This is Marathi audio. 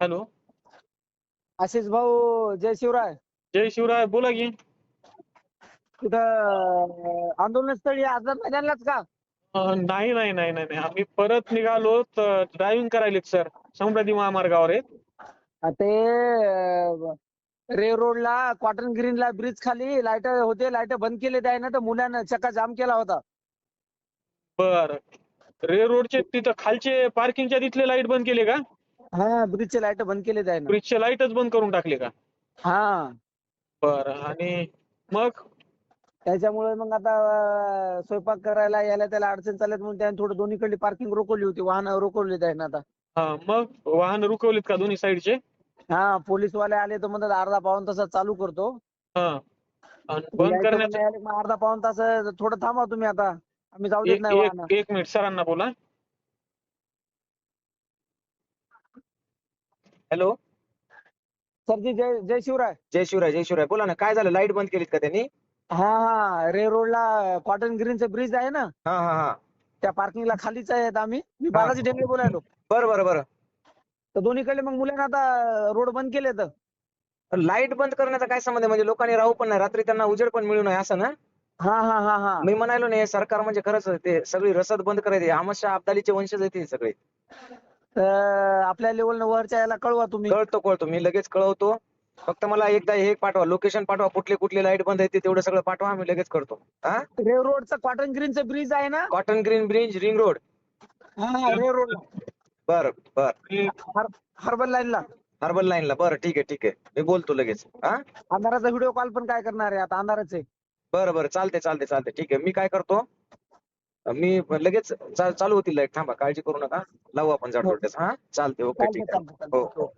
हॅलो. आशिष भाऊ जय शिवराय. जय शिवराय बोला की. कुठं आंदोलनस्थळी आझाद मैदानलाच का? अं, नाही नाही नाही नाही नाही. आम्ही परत निघालो ड्रायव्हिंग करायलेत सर समुद्रादी महामार्गावर आ, ते रे रोडला कॉटन ग्रीनला ब्रिज खाली लाइट होते लाइट बंद केले आहे ना तर मुलानं चक्का जाम केला होता. बर. रे रोडचे तिथं खालचे पार्किंगच्या तिथले लाइट बंद केले का? हा ब्रिजचे लाइट बंद केले आहे ना. ब्रिजचे लाईटच बंद करून टाकले का? हा. बर आणि मग? त्याच्यामुळे मग आता अं, स्वयंपाक करायला यायला त्याला अडचण चालत म्हणून त्याने थोडं दोन्हीकडली पार्किंग रोखवली होती वाहन रोखवली आहे ना आता. हा मग वाहन रुकवलेत का दोन्ही साईडचे? हा पोलीसवाले आले तर म्हणतात अर्धा पाऊन तासात चालू करतो. हा. आणि बंद यायचं पण करण्याचं नाही आले, मग अर्धा पाऊन तास थोडं थांबा तुम्ही आता. आम्ही जाऊ देत एक नाही एक मिनिट सरांना बोला. हॅलो. सरजी जय जय शिवराय. जय शिवराय जय शिवराय. बोला ना काय झालं? लाइट बंद केलीत का त्यांनी? हा हा. रे रोडला कॉटन ग्रीनचं ब्रिज आहे ना? हा हा हा. त्या पार्किंगला खालीच आहेत आम्ही. मी बालाजी ढेंगळे बोलायलो. बरं बरं बरं. तर दोन्हीकडे मग मुलांना आता रोड बंद केले तर? लाइट बंद करण्याचा काय संबंध आहे? म्हणजे लोकांनी राहू पण नाही. रात्री त्यांना उजेड पण मिळू नये असं ना? हा हा हा हा. मी म्हणालो नाही सरकार म्हणजे खरंच ते सगळी रसद बंद करायची. अहमदशाह अब्दालीचे वंशज आहेत हे सगळे. आपल्या लेवलनं वरच्या याला कळवा तुम्ही. कळतो कळतो. मी लगेच कळवतो. फक्त मला एकदा हे पाठवा. लोकेशन पाठवा. कुठले कुठले लाइट बंद आहे ते तेवढं सगळं पाठवा. मी लगेच करतो. हा? रे रोडचं कॉटन ग्रीनचं ब्रिज आहे ना? Cotton Green bridge ring road हा रे रोड बर बर. हर्बल लाईनला हर्बल लाईनला बरं ठीक आहे ठीक आहे. मी बोलतो लगेच. हा? अंधाराचा व्हिडिओ कॉल पण काय करणार आहे? आता अंधारच आहे. बरं बरं. चालते चालते चालते ठीक आहे. मी काय करतो? मी लगेच चा- चालू होतील लाइट थांबा काळजी करू नका. लावू आपण जाडजोड हा? चालते ओके ठीक आहे. हो. हो.